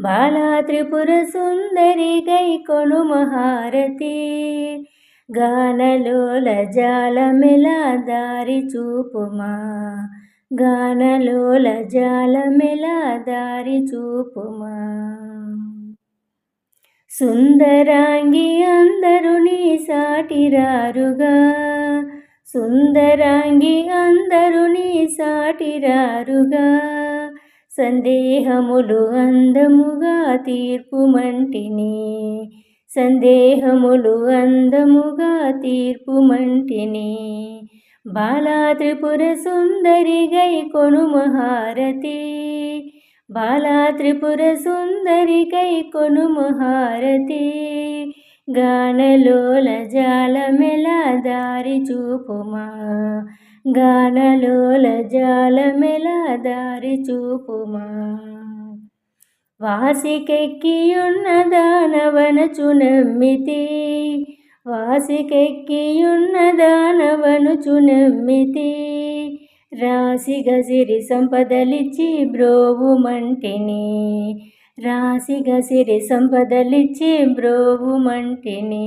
బాలా త్రిపుర సుందరి గై కొను మహారతి. గానలోల జాలమెల దారి చూపుమా. గానలోల జాలమెల దారి చూపుమా. సుందరాంగి అందరు నీ సాటిరారుగా. సుందరాంగి అందరు నీ సాటిరారుగా. సందేహములు అందముగా తీర్పు మంటిని సందేహములు అందముగా తీర్పు మంటిని బాలా త్రిపుర సుందరి గై కొను మహారతి బాలా త్రిపుర సుందరి గై కొను మహారతి గానలోల జాలమెల దారి చూపుమా. గానలోల జాలమెల దారి చూపుమా. వాసికెక్కియున్న దానవనచు నమ్మితి వాసికెక్కియున్న దానవనుచు నమ్మితి రాశిగా సిరి సంపదలిచ్చి బ్రోవుమంటిని రాసి గసిరి సిరి సంపదలిచ్చి బ్రోవుమంటిని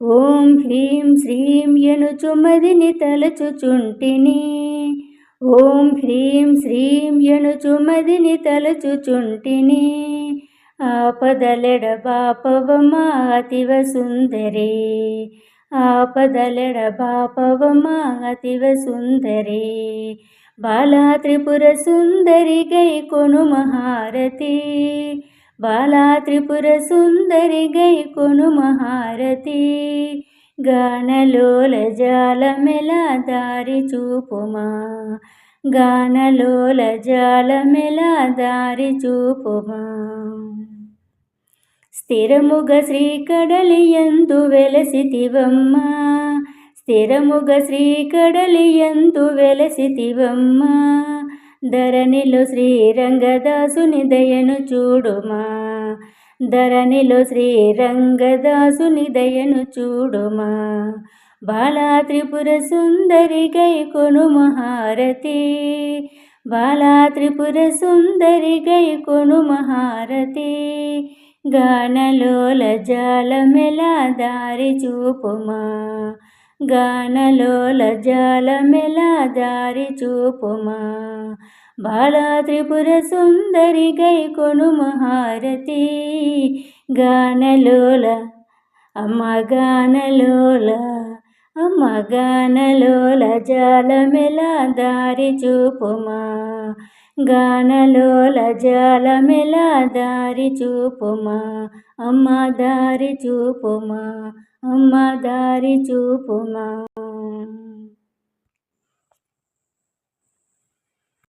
ఓం హ్రీం శ్రీం ఎనుచుమదిని తలచుచుంటిని ఓం హ్రీం శ్రీం ఎనుచుమదిని తలచుచుంటిని ఆపదలెడ బాపవమా అతివ సుందరి. ఆపదలెడ బాపవమా అతివ సుందరి. బాలా త్రిపుర సుందరి గై కొను మహారతి బాలా త్రిపుర సుందరి గై కొను మహారతి గానలోల జాలమెల దారి చూపుమా. గానలోల జాలమెల దారి చూపుమా. స్థిరముగ శ్రీకడలియందు వెలసితివమ్మ. స్థిరముగ శ్రీకడలియందు వెలసితివమ్మ. ధరణిలో శ్రీరంగదాసుని దయను చూడుమా. ధరణిలో శ్రీరంగదాసుని దయను చూడుమా. బాలా త్రిపుర సుందరి గై కొను మహారతి. బాలా త్రిపుర సుందరి గై కొను మహారతి. గానలోల జాలమెలా దారి చూపుమా. గానలోల జాలమెలా దారి చూపుమా? బాలా త్రిపుర సుందరి గై కొను మహారతి. గానలోల అమ్మ గానలోల అమ్మ గానలోల జాలమెలా దారి చూపుమా? గానలోల జాలమెలా దారి చూపుమా? అమ్మ దారి చూపుమా? అమ్మ దారి చూపుమా.